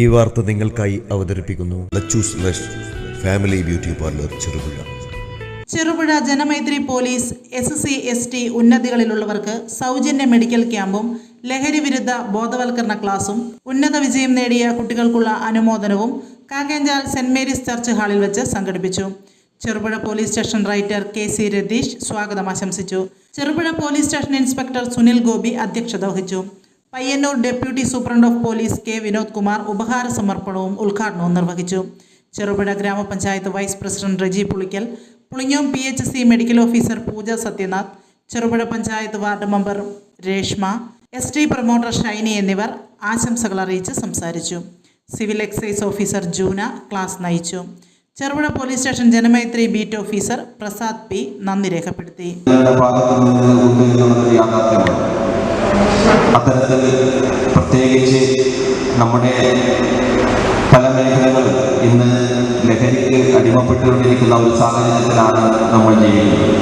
ഈ വാർത്ത നിങ്ങൾക്കായി അവതരിപ്പിക്കുന്നു. West family beauty parlour Cherupuzha Cherupuzha Janamaithri police S C S T ഉന്നതികളിലുള്ളവർക്ക് സൗജന്യ മെഡിക്കൽ ക്യാമ്പും ലഹരി വിരുദ്ധ ബോധവൽക്കരണ ക്ലാസും ഉന്നത വിജയം നേടിയ കുട്ടികൾക്കുള്ള അനുമോദനവും കാക്കേഞ്ചാൽ സെന്റ് മേരീസ് ചർച്ച് ഹാളിൽ വെച്ച് സംഘടിപ്പിച്ചു. Cherupuzha police station writer K C Ratheesh സ്വാഗതം ആശംസിച്ചു. Cherupuzha police station inspector Sunil Gopi അധ്യക്ഷത വഹിച്ചു. Payyannur deputy superintendent of police K Vinod Kumar ഉപഹാര സമർപ്പണവും ഉദ്ഘാടനവും നിർവഹിച്ചു. ചെറുപുഴ ഗ്രാമപഞ്ചായത്ത് vice president Reji Pulickal Pulinjom P H C medical officer Pooja Sathyanath Cherupuzha panchayat ward member Reshma S T promoter Shiny എന്നിവർ ആശംസകൾ അറിയിച്ച് സംസാരിച്ചു. Civil excise officer Juna class നയിച്ചു. Cherupuzha police station Janamaithri beat officer Prasad P നന്ദി രേഖപ്പെടുത്തി. അത്തരത്തിൽ പ്രത്യേകിച്ച് നമ്മുടെ പല മേഖലകളും ഇന്ന് ലഹരിക്ക് അടിമപ്പെട്ടുകൊണ്ടിരിക്കുന്ന ഒരു സാഹചര്യത്തിലാണ് നമ്മൾ ജീവിക്കുന്നത്.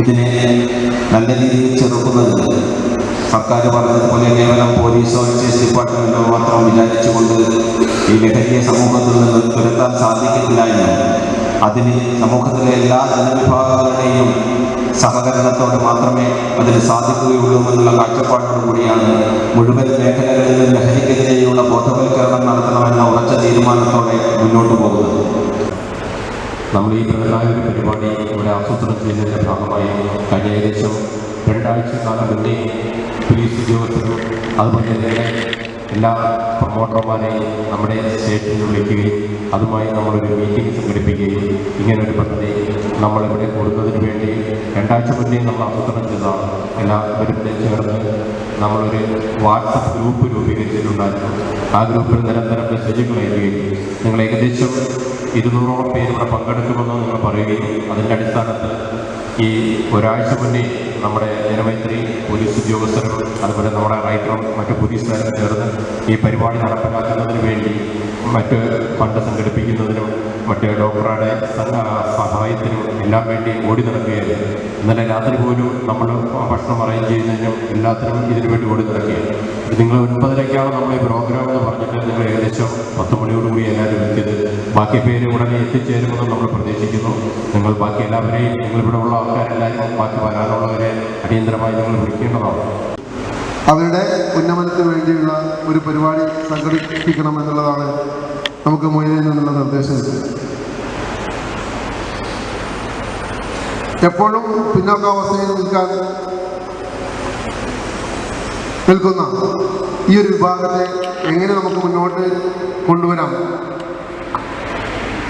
ഇതിനെ നല്ല രീതിയിൽ ചെറുക്കുന്നത് സർക്കാർ പറഞ്ഞതുപോലെ കേവലം പോലീസോ എക്സൈസ് ഡിപ്പാർട്ട്മെന്റോ മാത്രം വിചാരിച്ചുകൊണ്ട് ഈ ലഹരിയെ സമൂഹത്തിൽ നിന്ന് തുരത്താൻ സാധിക്കത്തില്ല എന്ന്. അതിന് സമൂഹത്തിലെ എല്ലാ ജനവിഭാഗങ്ങളുടെയും സഹകരണത്തോടെ മാത്രമേ അതിന് സാധിക്കുകയുള്ളൂ എന്നുള്ള കാഴ്ചപ്പാടോടു കൂടിയാണ് മുഴുവൻ മേഖലകളിലും ലഹരിക്കെതിരെയുള്ള ബോധവൽക്കരണം നടത്തണമെന്ന ഉറച്ച തീരുമാനത്തോടെ മുന്നോട്ട് പോകുന്നത്. നമ്മൾ ഈ പ്രധാന പരിപാടി ഇവിടെ ആസൂത്രണം ചെയ്യുന്നതിന്റെ ഭാഗമായി കഴിഞ്ഞ ഏകദേശം രണ്ടാഴ്ച കാലം മുന്നേ പോലീസ് ഉദ്യോഗസ്ഥരും അതുപോലെ തന്നെ എല്ലാ പ്രൊമോട്ടർമാരെയും നമ്മുടെ സ്റ്റേഷനിൽ വിളിക്കുകയും അതുമായി നമ്മളൊരു മീറ്റിംഗ് സംഘടിപ്പിക്കുകയും ഇങ്ങനൊരു പദ്ധതി നമ്മളിവിടെ കൊടുക്കുന്നതിന് വേണ്ടി രണ്ടാഴ്ച മുന്നേ നമ്മൾ ആസൂത്രണം ചെയ്തതാണ്. എല്ലാവരും ചേർന്ന് നമ്മളൊരു വാട്സപ്പ് ഗ്രൂപ്പ് രൂപീകരിച്ചിട്ടുണ്ടായിരുന്നു. ആ ഗ്രൂപ്പിൽ നിരന്തരം മെസ്സേജുകൾ അയക്കുകയും നിങ്ങൾ ഏകദേശം ഇരുന്നൂറോളം പേര് ഇവിടെ പങ്കെടുക്കുമെന്ന് നിങ്ങൾ പറയുകയും അതിന്റെ അടിസ്ഥാനത്തിൽ ഈ ഒരാഴ്ച മുന്നേ നമ്മുടെ ജനമൈത്രി പോലീസ് ഉദ്യോഗസ്ഥരും അതുപോലെ നമ്മുടെ റൈറ്ററും മറ്റു പോലീസുകാരും ചേർന്ന് ഈ പരിപാടി നടപ്പിലാക്കുന്നതിന് വേണ്ടി മറ്റ് ഫണ്ട് സംഘടിപ്പിക്കുന്നതിനും മറ്റ് ഡോക്ടറുടെ സഹ- സഹായത്തിനും എല്ലാം വേണ്ടി ഓടി നടക്കുകയായിരുന്നു ഇന്നലെ രാത്രി പോലും നമ്മൾ ഭക്ഷണം അറേഞ്ച് ചെയ്യുന്നതിനും എല്ലാത്തിനും ഇതിനു വേണ്ടി ഓടി നടക്കുകയാണ്. നിങ്ങൾ ഒൻപതരയ്ക്കാണ് നമ്മൾ ഈ പ്രോഗ്രാം എന്ന് പറഞ്ഞിട്ട് നിങ്ങൾ ഏകദേശം പത്ത് മണിയോടുകൂടി എല്ലാവരും ബാക്കി പേര് ഉടനെ എത്തിച്ചേരുമെന്ന് നമ്മൾ പ്രതീക്ഷിക്കുന്നു. നിങ്ങൾ ബാക്കി എല്ലാവരെയും നിങ്ങളിവിടെ ഉള്ള ആൾക്കാരെല്ലാവരും ബാക്കി വരാനുള്ളവരെ അടിയന്തരമായി നിങ്ങൾ വിളിക്കേണ്ടതാണ്. അവരുടെ ഉന്നമനത്തിന് വേണ്ടിയുള്ള ഒരു പരിപാടി സംഘടിപ്പിക്കണം എന്നുള്ളതാണ് നമുക്ക് മൊയ്തയിൽ നിന്നുള്ള നിർദ്ദേശം. എപ്പോഴും പിന്നോക്കാവസ്ഥയിൽ നിൽക്കാൻ നിൽക്കുന്ന ഈ ഒരു വിഭാഗത്തെ എങ്ങനെ നമുക്ക് മുന്നോട്ട് കൊണ്ടുവരാം?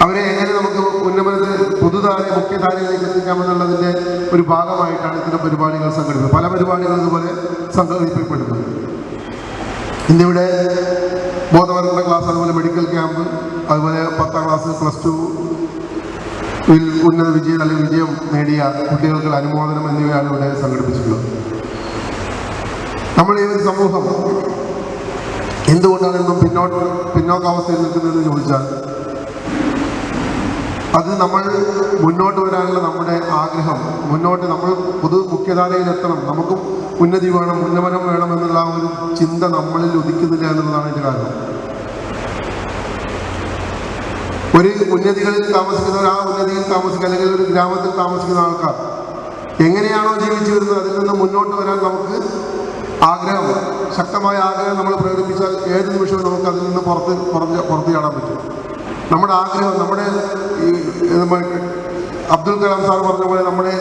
അവരെ എങ്ങനെ നമുക്ക് ഉന്നമനത്തിൽ പുതുതായ മുഖ്യധാരയിലേക്ക് എത്തിക്കാമെന്നുള്ളതിന്റെ ഒരു ഭാഗമായിട്ടാണ് ഇത്തരം പരിപാടികൾ സംഘടിപ്പിക്കുന്നത്. പല പരിപാടികളും ഇതുപോലെ സംഘടിപ്പിക്കപ്പെടുന്നത് ഇന്നിവിടെ ബോധവൽക്കരണ ക്ലാസ് അതുപോലെ മെഡിക്കൽ ക്യാമ്പ് അതുപോലെ പത്താം ക്ലാസ് പ്ലസ് ടു ഉന്നത വിജയം അല്ലെങ്കിൽ വിജയം നേടിയ കുട്ടികൾക്ക് അനുമോദനം എന്നിവയാണ് ഇവിടെ സംഘടിപ്പിച്ചിട്ടുള്ളത്. നമ്മൾ ഈ ഒരു സമൂഹം എന്തുകൊണ്ടാണ് ഇന്നും പിന്നോട്ട് പിന്നോക്കാവസ്ഥയിൽ നിൽക്കുന്നതെന്ന് ചോദിച്ചാൽ അത് നമ്മൾ മുന്നോട്ട് വരാനുള്ള നമ്മുടെ ആഗ്രഹം. മുന്നോട്ട് നമ്മൾ പൊതു മുഖ്യധാരയിൽ എത്തണം നമുക്കും ഉന്നതി വേണം ഉന്നമനം വേണം എന്നുള്ള ആ ഒരു ചിന്ത നമ്മളിൽ ഉദിക്കുന്നില്ല എന്നുള്ളതാണ് ഇതിന്റെ കാരണം. ഒരു ഉന്നതികളിൽ താമസിക്കുന്നവർ ആ ഉന്നതിയിൽ താമസിക്കുക അല്ലെങ്കിൽ ഒരു ഗ്രാമത്തിൽ താമസിക്കുന്ന ആൾക്കാർ എങ്ങനെയാണോ ജീവിച്ചു വരുന്നത് അതിൽ നിന്ന് മുന്നോട്ട് വരാൻ നമുക്ക് ആഗ്രഹം. ശക്തമായ ആഗ്രഹം നമ്മൾ പ്രകടിപ്പിച്ചാൽ ഏത് നിമിഷവും നമുക്ക് അതിൽ നിന്ന് പുറത്ത് പുറത്ത് പുറത്ത് പറ്റും. നമ്മുടെ ആഗ്രഹം നമ്മുടെ അബ്ദുൽ കലാം സാർ പറഞ്ഞ പോലെ നമ്മുടെ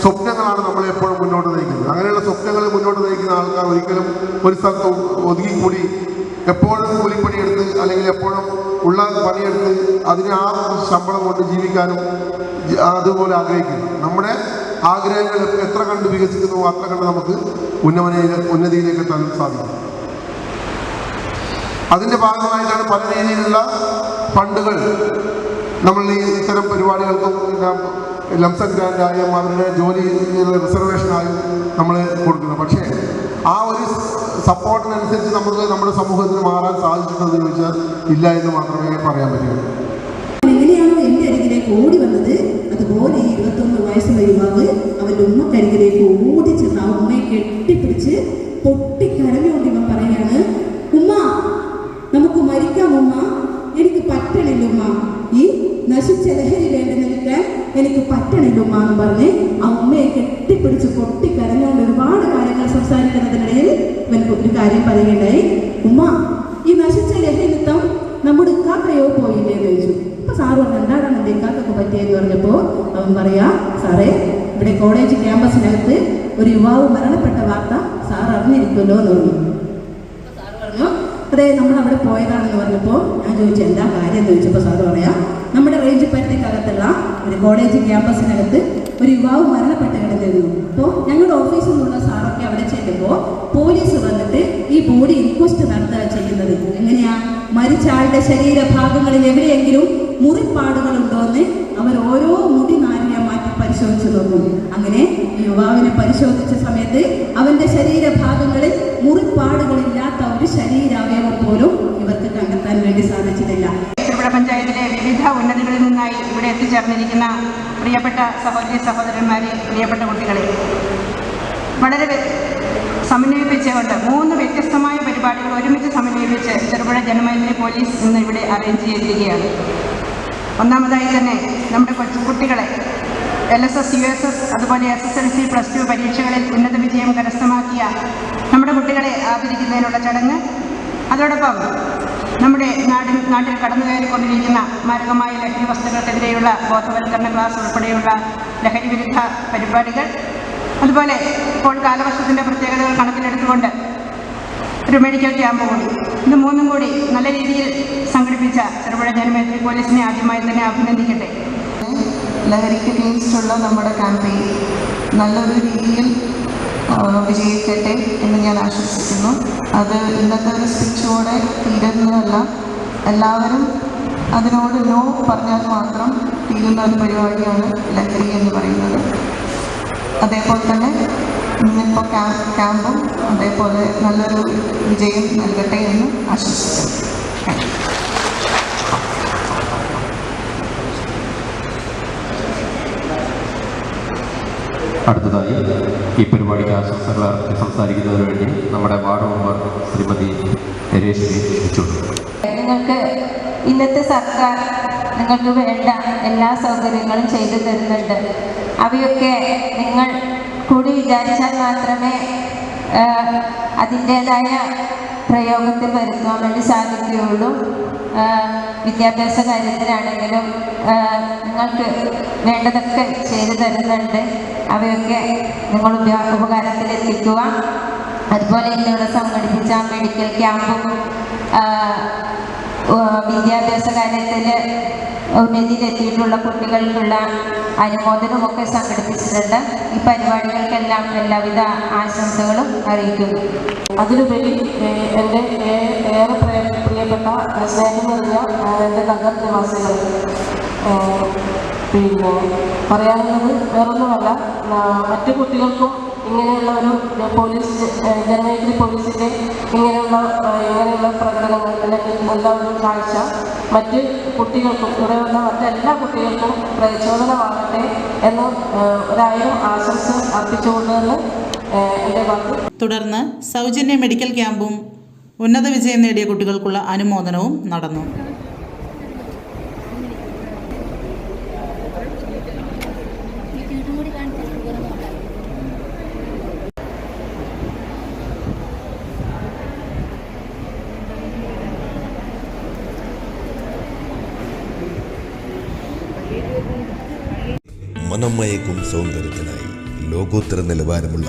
സ്വപ്നങ്ങളാണ് നമ്മളെ എപ്പോഴും മുന്നോട്ട് നയിക്കുന്നത്. അങ്ങനെയുള്ള സ്വപ്നങ്ങൾ മുന്നോട്ട് നയിക്കുന്ന ആൾക്കാർ ഒരിക്കലും ഒരു സ്ഥലത്ത് ഒതുങ്ങിക്കൂടി എപ്പോഴും കൂലിപ്പണിയെടുത്ത് അല്ലെങ്കിൽ എപ്പോഴും ഉള്ള പണിയെടുത്ത് അതിന് ആ ശമ്പളം കൊണ്ട് ജീവിക്കാനും അതുപോലെ ആഗ്രഹിക്കുന്നു. നമ്മുടെ ആഗ്രഹങ്ങൾ എത്ര കണ്ട് വികസിക്കുന്നു അത്ര കണ്ട് നമുക്ക് ഉന്നമനയിലെ ഉന്നതിയിലേക്ക് എത്താൻ സാധിക്കും. അതിന്റെ ഭാഗമായിട്ടാണ് പല രീതിയിലുള്ള ഫണ്ടുകൾ നമ്മൾ ഈ ഇത്തരം പരിപാടികൾക്കും ലംസൺ ഗ്രാൻഡായും അവരുടെ ജോലി റിസർവേഷനായും നമ്മൾ കൊടുക്കുന്നത് പക്ഷേ ആ ഒരു സപ്പോർട്ടിനനുസരിച്ച് നമുക്ക് നമ്മുടെ സമൂഹത്തിന് മാറാൻ സാധിച്ചിട്ടുണ്ടെന്ന് ചോദിച്ചാൽ ഇല്ല എന്ന് മാത്രമേ പറയാൻ പറ്റുള്ളൂ ഓടി വന്നത്? അതുപോലെ ഇരുപത്തൊന്ന് വയസ്സുള്ള യുവാവ് അവന്റെ ഉമ്മക്കരികിലേക്ക് ഓടി ചെന്ന് ആ ഉമ്മയെ കെട്ടിപ്പിടിച്ച് പൊട്ടിക്കരഞ്ഞുകൊണ്ട് ലഹരി വേണ്ടി നിൽക്കാൻ എനിക്ക് പറ്റണില്ല ഉമ്മ എന്ന് പറഞ്ഞ് ആ ഉമ്മയെ കെട്ടിപ്പിടിച്ച് പൊട്ടിക്കരഞ്ഞുകൊണ്ട് ഒരുപാട് കാര്യങ്ങൾ സംസാരിക്കുന്നതിനിടയിൽ ഇവൻ ഒരു കാര്യം പറയുകയുണ്ടായി. ഉമ്മ ഈ നശിച്ച ലഹരി നിത്തം നമ്മുടെ ഇക്കാക്കയോ പോയില്ലേ? എന്ന് ചോദിച്ചു. അപ്പൊ സാറ് പറഞ്ഞു എന്താണ് എന്റെ ഇക്കാക്കൊക്കെ പറ്റിയെന്ന് പറഞ്ഞപ്പോ അവൻ പറയാ സാറേ ഇവിടെ കോളേജ് ക്യാമ്പസിനകത്ത് ഒരു യുവാവ് മരണപ്പെട്ട വാർത്ത സാർ അറിഞ്ഞിരിക്കുമല്ലോ എന്ന് പറഞ്ഞു. അതെ നമ്മൾ അവിടെ പോയതാണെന്ന് പറഞ്ഞപ്പോൾ ഞാൻ ചോദിച്ചു എന്താ കാര്യം? എന്ന് ചോദിച്ചപ്പോൾ സാറ് പറയാം നമ്മുടെ റേഞ്ച് പരിധിക്കകത്തുള്ള ഒരു കോളേജ് ക്യാമ്പസിനകത്ത് ഒരു യുവാവ് മരണപ്പെട്ട് കിടന്നിരുന്നു. അപ്പോൾ ഞങ്ങളുടെ ഓഫീസിൽ നിന്നുള്ള സാറൊക്കെ അവിടെ ചെല്ലുമ്പോൾ പോലീസ് വന്നിട്ട് ഈ ബോഡി ഇൻക്വസ്റ്റ് നടത്തുക ചെയ്യുന്നത്. എങ്ങനെയാ? മരിച്ച ആളുടെ ശരീരഭാഗങ്ങളിൽ എവിടെയെങ്കിലും മുറിപ്പാടുകളുണ്ടോ എന്ന് അവർ ഓരോ മുടി മാറ്റി പരിശോധിച്ച് നോക്കും അങ്ങനെ യുവാവിനെ പരിശോധിച്ച സമയത്ത് അവന്റെ ശരീരഭാഗങ്ങളിൽ മുറിപ്പാടുകളില്ലാത്ത ഒരു ശരീരാവയവം പോലും ഇവർക്ക് കണ്ടെത്താൻ വേണ്ടി സാധിച്ചിട്ടില്ല. പഞ്ചായത്തിലെ വിവിധ ഉന്നതികളിൽ നിന്നായി ഇവിടെ എത്തിച്ചേർന്നിരിക്കുന്ന പ്രിയപ്പെട്ട സഹോദരി സഹോദരന്മാരെ പ്രിയപ്പെട്ട കുട്ടികളെ. വളരെ വ്യ- സമന്വയിപ്പിച്ചുകൊണ്ട് മൂന്ന് വ്യത്യസ്തമായ പരിപാടികൾ ഒരുമിച്ച് സമന്വയിപ്പിച്ച് ചെറുപുഴ ജനമൈത്രി പോലീസ് ഇന്ന് ഇവിടെ അറേഞ്ച് ചെയ്തിരിക്കുകയാണ്. ഒന്നാമതായി തന്നെ നമ്മുടെ കൊച്ചു കുട്ടികളെ L S S U S S അതുപോലെ S S L C plus two പരീക്ഷകളിൽ ഉന്നത വിജയം കരസ്ഥമാക്കിയ നമ്മുടെ കുട്ടികളെ ആദരിക്കുന്നതിനുള്ള ചടങ്ങ്. അതോടൊപ്പം നമ്മുടെ നാടിൻ നാട്ടിൽ കടന്നു കയറിക്കൊണ്ടിരിക്കുന്ന മാരകമായ ലഹരി വസ്തുക്കൾക്കെതിരെയുള്ള ബോധവൽക്കരണ ക്ലാസ് ഉൾപ്പെടെയുള്ള ലഹരി വിരുദ്ധ പരിപാടികൾ. അതുപോലെ ഇപ്പോൾ കാലവർഷത്തിന്റെ പ്രത്യേകതകൾ കണക്കിലെടുത്തുകൊണ്ട് ഒരു മെഡിക്കൽ ക്യാമ്പ് കൂടി. ഇത് മൂന്നും കൂടി നല്ല രീതിയിൽ സംഘടിപ്പിച്ച ചെറുപുഴ ജനമേത്രി പോലീസിനെ ആദ്യമായി തന്നെ അഭിനന്ദിക്കട്ടെ. ലഹരിക്ക് അഗെയിൻസ്റ്റുള്ള നമ്മുടെ ക്യാമ്പയിൻ നല്ലൊരു രീതിയിൽ വിജയിക്കട്ടെ എന്ന് ഞാൻ ആശംസിക്കുന്നു. അത് ഇന്നത്തെ ഒരു സ്പീച്ചോടെ തീരുന്നതല്ല. എല്ലാവരും അതിനോട് നോ പറഞ്ഞാൽ മാത്രം തീരുന്ന ഒരു പരിപാടിയാണ് ലഹരി എന്ന് പറയുന്നത്. അതേപോലെ തന്നെ ഇന്നിപ്പോൾ ക്യാമ്പും അതേപോലെ നല്ലൊരു വിജയം നൽകട്ടെ എന്ന് ആശംസിക്കുന്നു. അടുത്തതായി ഈ പരിപാടിക്ക് ആശംസകൾ സംസാരിക്കുന്നതിന് വേണ്ടി നമ്മുടെ വാർഡ് മെമ്പർ ശ്രീമതി രേഷ്മി നിങ്ങൾക്ക് ഇന്നത്തെ സർക്കാർ നിങ്ങൾക്ക് വേണ്ട എല്ലാ സൗകര്യങ്ങളും ചെയ്തു തരുന്നുണ്ട്. അവയൊക്കെ നിങ്ങൾ കൂടി വിചാരിച്ചാൽ മാത്രമേ അതിന്റേതായ പ്രയോഗത്തിൽ വരുത്തുവാൻ വേണ്ടി സാധിക്കുകയുള്ളൂ. വിദ്യാഭ്യാസ കാര്യത്തിലാണെങ്കിലും നിങ്ങൾക്ക് വേണ്ടതൊക്കെ ചെയ്തു തരുന്നുണ്ട്. അവയൊക്കെ നിങ്ങൾ ഉപകാരത്തിൽ ഉപകാരത്തിലെത്തിക്കുക അതുപോലെ ഇന്നിവിടെ സംഘടിപ്പിച്ച മെഡിക്കൽ ക്യാമ്പും വിദ്യാഭ്യാസ കാര്യത്തിൽ ഉന്നതിയിലെത്തിയിട്ടുള്ള കുട്ടികൾക്കുള്ള അനുമോദനമൊക്കെ സംഘടിപ്പിച്ചിട്ടുണ്ട്. ഈ പരിപാടികൾക്കെല്ലാം എല്ലാവിധ ആശംസകളും അറിയിക്കുന്നു. അതിലുപരി എന്റെ ഏറെ പ്രിയപ്പെട്ട സ്നേഹം നിറഞ്ഞ എന്റെ നഗർ നിവാസികൾ പിന്നെ പറയാനുള്ളത് വേറൊന്നുമല്ല. മറ്റു കുട്ടികൾക്കും ഇങ്ങനെയുള്ള ഒരു പോലീസ് ജനമേഖല പോലീസിന്റെ ഇങ്ങനെയുള്ള ഇങ്ങനെയുള്ള പ്രകടനങ്ങൾ അല്ലെങ്കിൽ നല്ല ഒരു കാഴ്ച. മറ്റ് കുട്ടികൾക്കും ഇവിടെ വന്ന മറ്റെല്ലാ കുട്ടികൾക്കും പ്രചോദനമാകട്ടെ എന്ന് ഒരായിരം ആശംസ അർപ്പിച്ചുകൊണ്ടെന്ന് എന്റെ വാക്ക്. തുടർന്ന് സൗജന്യ മെഡിക്കൽ ക്യാമ്പും ഉന്നത വിജയം നേടിയ കുട്ടികൾക്കുള്ള അനുമോദനവും നടന്നു. മനം മയക്കും സൗന്ദര്യത്തിനായി ലോകോത്തര നിലവാരമുള്ള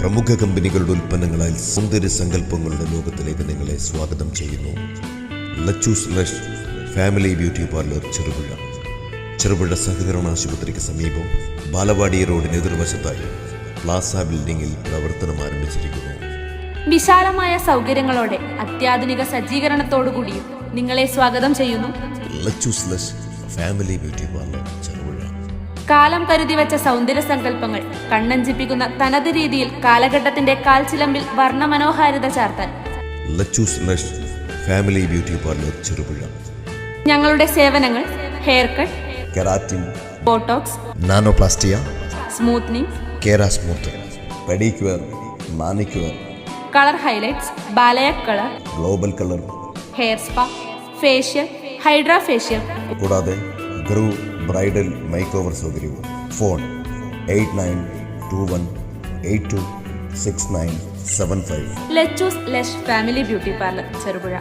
പ്രമുഖ കമ്പനികളുടെ ഉൽപ്പന്നങ്ങളാൽ സൗന്ദര്യ സങ്കല്പങ്ങളുടെ ലോകത്തിലേക്ക് നിങ്ങളെ സ്വാഗതം ചെയ്യുന്നു. Lachus lush family beauty parlour Cherupuzha. Cherupuzha സഹകരണ ആശുപത്രിക്ക് സമീപം ബാലവാടി റോഡിന് എതിർവശത്തായി പ്ലാസ ബിൽഡിംഗിൽ പ്രവർത്തനം ആരംഭിച്ചിരിക്കുന്നു. വിശാലമായ സൗകര്യങ്ങളോടെ അത്യാധുനിക സജ്ജീകരണത്തോടുകൂടിയും നിങ്ങളെ സ്വാഗതം ചെയ്യുന്നു. Lachus lush family beauty parlour Cherupuzha. കാലം കരുതി വെച്ച സൗന്ദര്യ സങ്കല്പങ്ങൾ കണ്ണഞ്ചിപ്പിക്കുന്ന തനത് രീതിയിൽ കാലഘട്ടത്തിന്റെ കാൽച്ചിലമ്പിൽ വർണമനോഹാരിത ചാർത്താൻ. ഫാമിലി ബ്യൂട്ടി പാർലർ ചെറുപുഴ ഞങ്ങളുടെ സേവനങ്ങൾ hair cut keratin botox nanoplastia smoothening kera smooth pedicure manicure colour highlights balayage colour global colour hair spa facial hydra facial കൂടാതെ ഗ്രൂ ബ്രൈഡൽ മേക്ക് ഓവർ സൗകര്യവും phone eight nine two one eight two six nine seven five. Lachus family beauty parlour Cherupuzha.